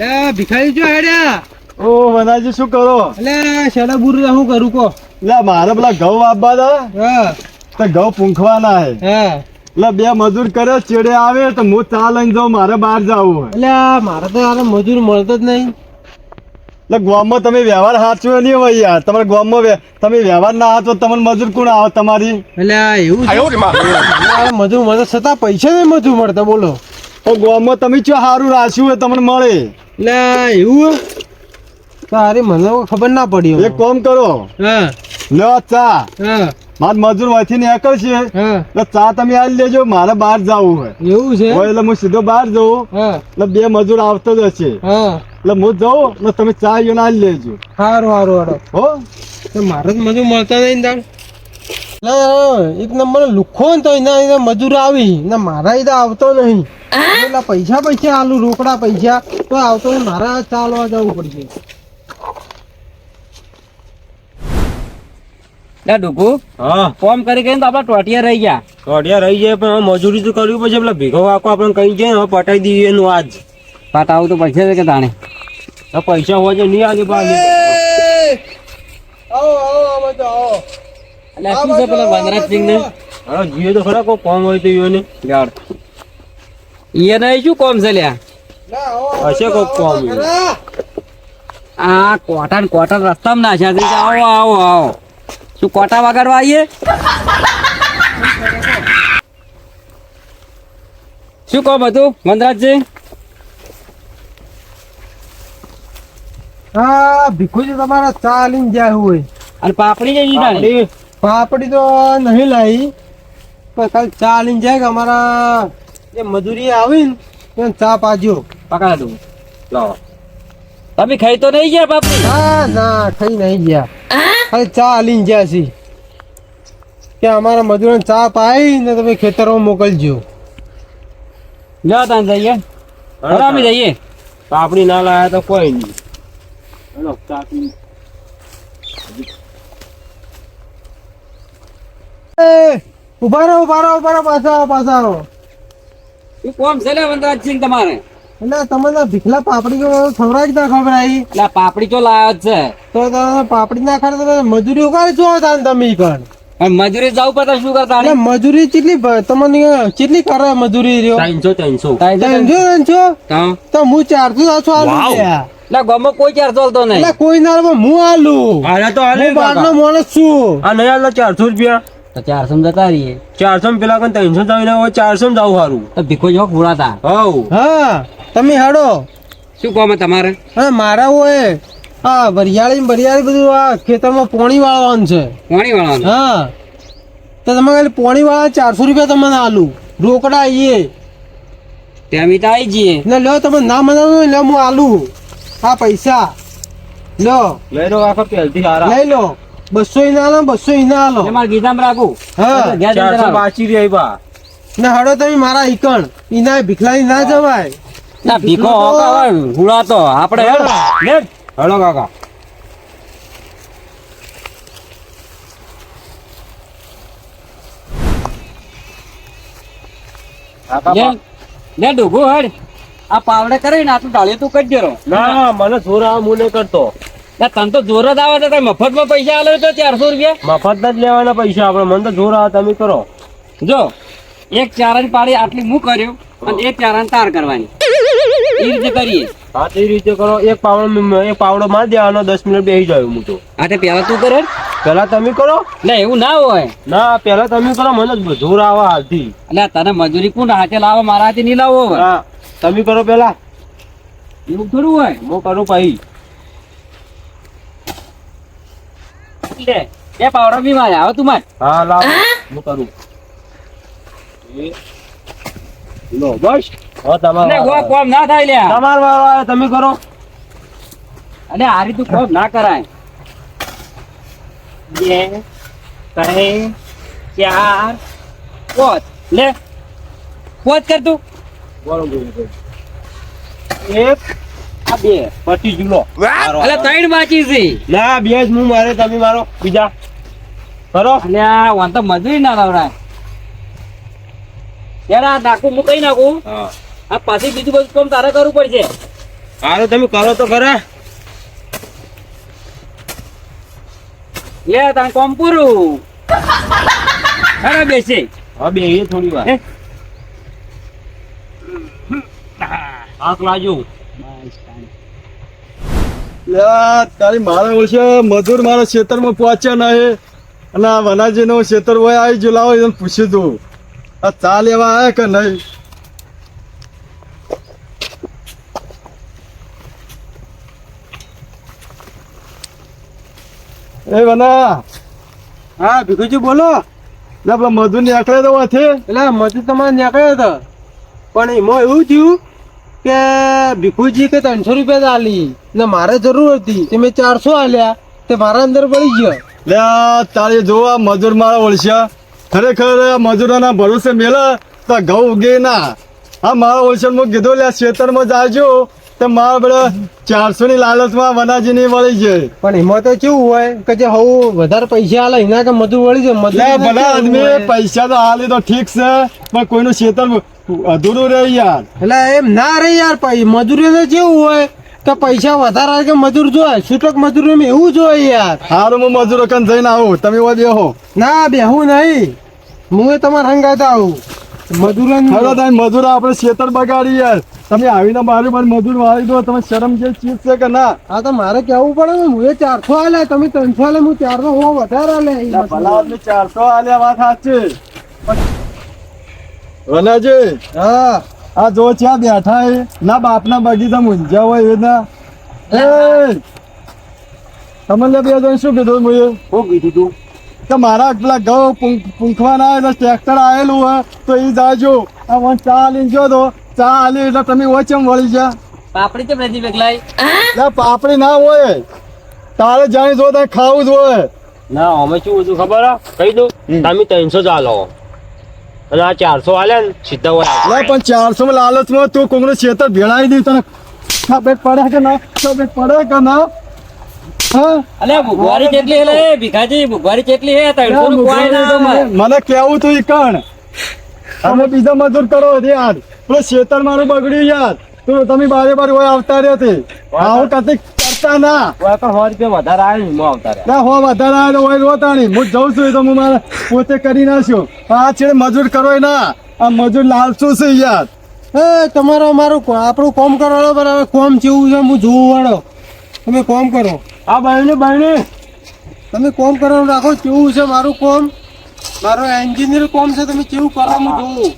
એટલે ભિખારી જો હેડ્યા ઓ વનાજી શું કરો? એટલે શેડા બુરું શું કરું કો એટલે મારે પેલા ઘઉં આપવા દો. હા. તો ઘઉં પૂંખવાના હે. એટલે બે મજૂર કરે ચેડે આવે તો હું ચા લઈને જાઉં મારે બહાર જવું હોય એટલે મારે તો યાર મજૂર મળતો જ નહીં. એટલે ગામમાં તમે વ્યવહાર સાચવો નહીં હોય યાર. તમારા ગામમાં તમે વ્યવહાર ના હાચો તમને મજૂર કોણ આવે તમારી? એટલે એવું છે? આ મજૂર મળે છતાં પૈસા નહીં મજૂર મળતા બોલો. તો ગામમાં તમે ચો સારું રાખ્યું હોય તમને મળે. આ એવું સારી મને ખબર ના પડી એક કામ કરો. હા. લ્યો ચા. હા. માર મજૂર વાંચી નીકળશે હા. એટલે ચા તમે આવી લેજો મારે બહાર જવું હોય એવું છે? હોય એટલે હું સીધો બહાર જઉં. એટલે બે મજૂર આવતો જ હશે. એટલે હું જાઉં એટલે તમે ચા એને આવી લેજો. સારું સારું હો? મારે મજૂર મળતા નહીં ને એટલે એક નંબર લુખો ને તો એના એના મજૂર આવી. ને મારા એ તો આવતો નહીં. એટલે પૈસા પૈસા આલુ રોકડા પૈસા. તો આવતો નહીં મારા ચાલવા જવું પડશે. ડુકુ હા. ફોન કરી કરીને તો આપડા ટોટિયા રહી ગયા. અઢિયા રહી જાય પણ મજૂરી તો કરવી પડશે. પેલા ભેગો વાકો આપણે કઈ જાય હવે પટાઈ દઈએ એનું આજ. પાટાવું તો પૈસા કે તાણે. પૈસા હોય છે નહીં આજે પાછે. આવો આવો આવો આવો. એટલે શું છે પેલા વનરાજસિંહ ને હવે જીએ તો ખરા કોઈ કોમ હોય તો એને ગાડ એને શું કોમ છે લ્યા? હશે કોક કોમ આ કોટા ને રસ્તામાં નાખ્યા છે. આવો આવો આવો. શું કોટા વગાડવા આવીએ? શું કોમ હતું વનરાજસિંહ હા ભીખુજી તમારા ચા જાય હોય. અને પાપડી જઈ તાણે પાપડી તો નહીં લાવી પણ ખાલી ચા લઈને જાય કે અમારા જે મજૂરી આવી ને એને ચા પાજો. પકડા દઉં લાવો તમે ખાઈ તો નહીં ગયા પાપડી? ના ના ખાઈ નહીં ગયા. ખાલી ચા લઈને ગયા છે કે અમારા મજૂરોને ચા પાઈ ને તમે ખેતરમાં મોકલજો. લ્યો તાન જઈએ. હવે જઈએ. પાપડી ના લાયા તો કોઈ નહીં. હેલો, ચા પી. એ ઊભા રહો ઊભા રહો ઊભા રહો પાછા આવો પાછા આવો. શું કોમ છે લે વનરાજસિંહ તમારે? એટલે તમને ભીખલા પાપડી ખવડાવી ના ખબર આવી એટલે પાપડી તો લાયો છે? તો તમે પાપડી ના ખાડે તો મજૂરી ઉગાડી છો તાન તમે પણ? મજૂરી જવું પડે શું કરતા એટલે મજૂરી કેટલી તમને કેટલી કરે મજૂરી રહ્યો? ત્રણસો ત્રણસો. ત્રણસો ત્રણસો? તો હું ચારસો છો આલુ ના ગામમાં કોઈ ચાર ચાલતો નહીં. કોઈ ના હું આલુ. અરે તો આલે બાર નો. માણસ છું. આ નહીં આલો ચારસો રૂપિયા? તો ચારસો માં જતા રહીએ. ચારસો માં પેલા કન ત્રણસો જઈને હોય ચારસો માં જવું સારું તો ભીખો જો ફૂલાતા હવ હા તમે હાડો. શું કહો તમારે? હા મારા હોય. આ વરિયાળી ને બરિયાળી બધું આ ખેતરમાં પોણી વાળવાનું છે. પોણી વાળવાનું? હા. તો તમે ખાલી પોણી વાળા ચારસો રૂપિયા તમને આલુ. રોકડા આવીએ ત્યાં તો આવી જઈએ. ને લો તમે ના મનાવો ને હું આલુ. આ પૈસા. લો લઈ લો આખો પહેલથી લઈ લો. બસો ઈ ના આલો બસો ઈ ના આલો મારે ગીધામાં રાખું. હા. ચારસો બાચી રહી બા ને હડો તમે મારા ઈકણ. ઈના ભીખલાની ના જવાય. ના ભીખો હુડા તો આપણે હેડ. હેડ. કાકા. લે આ પાવડે કરીને આટલું ડાળીએ તું કઈ દેરો. ના મને આવે હું નહીં કરતો. તને તો જોર જ આવે તો મફતમાં પૈસા આલે તો ચારસો રૂપિયા. મફત જ લેવાના પૈસા આપણે મને તો જોર આવે તમે કરો. જો એક ચારાની પાડી આટલી હું કર્યો અને એક ચારણ તાર કરવાની. એ રીતે કરીએ. હા તે રીતે કરો. એક પાવડો એક પાવડો માર દેવાનો દસ મિનિટ બેસી જાય હું તો. હા તે પેલા તું કરે પેલા તમે કરો. ના એવું ના હોય. ના પેલા તમે કરો મને જ જોર આવે હાલથી. એટલે તને મજૂરી કોણ હાથે લાવો મારા હાથે નહીં લાવો હા તમે કરો પેલા એવું થોડું હોય. હું કરું પછી. લે બે પાવડો બી મારે. આવે તું માર. હા લાવ. હું? કરું. લો બસ. હો તમારે કોમ ના થાય લે તમાર વાળો આવે તમે કરો. અને આ રીતું કોમ ના કરાય. બે ત્રણ ચાર. પોત. લે. પોત કર તું. બોલો. એક આ બે પછી જુલો એટલે ત્રણ બાકી છે. ના બે જ હું મારે તમે મારો બીજા. કરો. અને આ વાં તો મજૂરી ના લાવડાય યાર આ નાખું હું કઈ નાખું? આ પાછી બીજું બધું કામ તારે કરવું પડશે. હારું તમે કરો તો ખરા. લે તાણ કોમ પૂરું. ખરા બેસે. હવે બે થોડી વાર. હે? આંખ લાજો તારી મારા ઓળશે મજૂર મારા ખેતરમાં પહોંચ્યા નહીં. અને આ વનાજીનો ખેતર હોય આવી જો લાવો પૂછી દઉં આ ચા લેવા આવ્યા કે નહીં? એ વના. હા, ભીખુજી બોલો. લે પેલા મજૂર નીકળે તો એટલે મજૂર તમારે નીકળ્યો હતો. પણ એમાં એવું થયું કે ભીખુજી કે ત્રણસો રૂપિયા આલી. ને મારે જરૂર હતી તે મેં ચારસો આલ્યા તે મારા અંદર પડી ગયો. તારે આ તારી જો આ મજૂર મારા ઓળશ્યા ખરેખર મજૂરોના ભરોસે મેલા તો ઘઉં ઉગે ના. આ મારા ઓળશે હું કીધું લે ખેતરમાં જાજો. તો મારા બધા ચારસો ની લાલચમાં વનાજી ની વળી જાય પણ એમાં તો કેવું હોય કે જે હવું વધારે પૈસા આલે એના કે મજૂર વળી જાય. મજૂર ભલા આદમી પૈસા તો હાલી તો ઠીક છે પણ કોઈનું ખેતર અધૂરું રહે યાર. એટલે એમ ના રે યાર પછી મજૂરીને જેવું હોય તો પૈસા વધારે કે મજૂર જોઈએ છૂટક મજૂર એવું જોઈએ યાર. હારું હું મજૂરો કન જઈને આવું. તમે એવા બેહો. ના બેહું નહીં. હું તમારા હંગાત આવું. મજૂર હલો તમે મજૂર આપણે ખેતર બગાડી યાર. તમે આવીને મારી મારી મજૂર વાળી દો. તમે શરમ જે ચીજ છે કે ના? હા તો મારે કેવું પડે ને હું એ ચારસો આલે તમે ત્રણસો આલે હું ચારસો હું વધારે આલે ભલા ચારસો આલે વાત સાચી. વનાજી? હા. આ જો ત્યાં બેઠા એ ના બાપના બગીચા મૂંઝ્યા હોય એના એ! તમને બે જણ શું કીધું મુએ? હું કીધું તું? કે મારા પેલા ઘઉં પૂંખ- પૂંખવાના એટલે ટ્રેક્ટર આવેલું હોય તો એ જાજો. આ વન ચા લઈને જો તો ચા આલી એટલે તમે ઓચમ વળી જા પાપડી કેમ નથી બેગલાઈ પાપડી ના હોય. તારે જાણી જો તારે ખાવું જ હોય. ના અમે શું બધું ખબર? કહી દઉં. તમે ત્રણસો આલો. અને આ ચારસો આલ્યા ને સીધા હોય પણ ચારસો માં લાલચમાં તું કોંગ્રેસ છેતર ભેળાવી દઈ તને ખબર પડે કે ના ખબર પડે કે ના? હા? અલે ભૂખવારી કેટલી હે લે ભીખાજી ભૂખવારી કેટલી હે? ત્રણસો નું કોઈ ના આવે. મને કેવું તું ઈ કણ? તમે બીજા મજૂર કરો યાર. પેલો શેતર મારું બગડ્યું યાર. તું તમે બારે બાર હોય આવતા રહ્યા આવું ના પણ સો રૂપિયા વધારે આવે ને આવતા ના હો વધારે આવે તો હોય રોતાણી. હું જઉં છું તો હું મારે પોતે કરી નાખ્યો આ છેડે મજૂર કરો ના. આ મજૂર લાલચું છે યાર? એ તમારો અમારું કો- આપણું કોમ કરવાનો બરાબર કોમ કેવું છે હું જોવું વાળો. તમે કોમ કરો. આ બહેને બહેને. તમે કોમ કરવાનું રાખો કેવું છે મારું કોમ? મારો એન્જિનિયર કોમ છે તમે કેવું કરો હું જોવું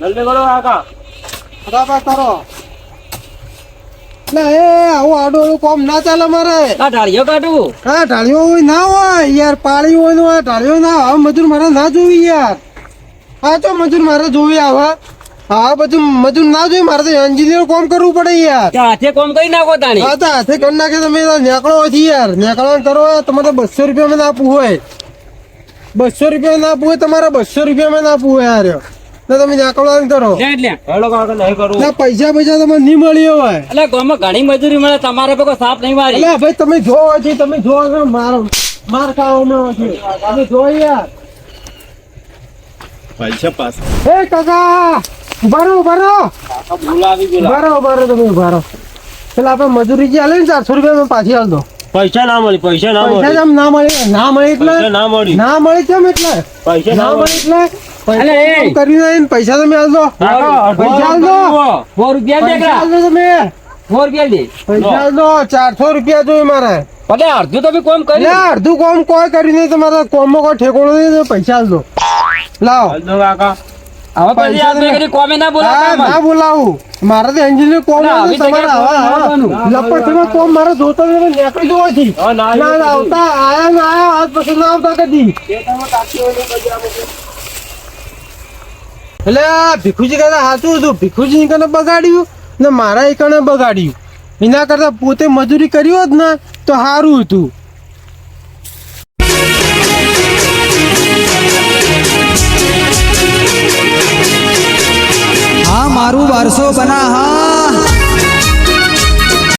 જલ્દી કરો કાકા. બરાબર કરો. એ આવું આડું આડું કોમ ના ચાલે મારે. આ ઢાળીઓ હા ઢાળીઓ હોય ના હોય યાર પાળી હોય ને હોય ઢાળીઓ ના હવે મજૂર મારે ના જોવી યાર. હા તો મજૂર મારે જોવી આવે. હા બધું મજૂર ના જોઈ મારે તો એન્જિનિયર કોમ કરવું પડે યાર. હાથે કોમ કરી નાખો તાણી. હા તો હાથે કરી નાખે તમે નેકળો નીકળો યાર. નીકળવાનું કરો તમારે બસો રૂપિયામાં ના આપવું હોય. બસો રૂપિયા ના આપવું હોય તમારે બસો રૂપિયામાં ના આપવું હોય યાર. ને તમે નીકળવાનું કરો લે એટલે હેલો કાકા નહીં કરું. ના પૈસા પૈસા તમને નહીં મળી હોય એટલે ગામમાં ઘણી મજૂરી મળે તમારે કોઈ સાપ નહીં મારી. એટલે ભાઈ તમે જો છે તમે જો છો માર માર છે તમે જો યાર. પૈસા પાસ એ કાકા ઉભારો ઉભારો. બોલાવી ઉભારો ઉભારો તમે ઉભારો. પેલા આપણે મજૂરી જે આલે ને ચારસો રૂપિયા પાછી આલ દો. પૈસા ના મળી પૈસા ના પૈસા મળી. ના મળી ના મળી એટલે ના મળી. ના મળી કેમ એટલે? પૈસા ના મળી એટલે કરી પૈસા તમે આલ દો કાકા, પૈસા આલ દો સો રૂપિયા તમે. સો રૂપિયા દે. પૈસા આલ દો ચારસો રૂપિયા જોઈએ મારે. ભલે અડધું તમે કોમ કરી અડધું કોમ કોઈ કરી નહીં તમારે કોમમાં કોઈ ઠેકોડો નહીં પૈસા આલ દો લાવો કાકા. હવે પછી પૈસા આ બે ઘડી કોમે ના બોલાવ ના બોલાવું. મારે તો એન્જિનિયર કોમ આવે તમારે આવા કોમ આવા કોમ મારે જોતો નથી નીકળી જવાથી હા, ના, ના ના, આવતા આયા ના આયા આજ પછી ના આવતા કદી. એટલે ભીખુજી કહેતા સાચું હતું. ભીખુજી કને બગાડ્યું ને મારા એકને બગાડ્યું. એના કરતા પોતે મજૂરી કરી હોત ને તો સારું હતું. હા, મારું વારસો બના હા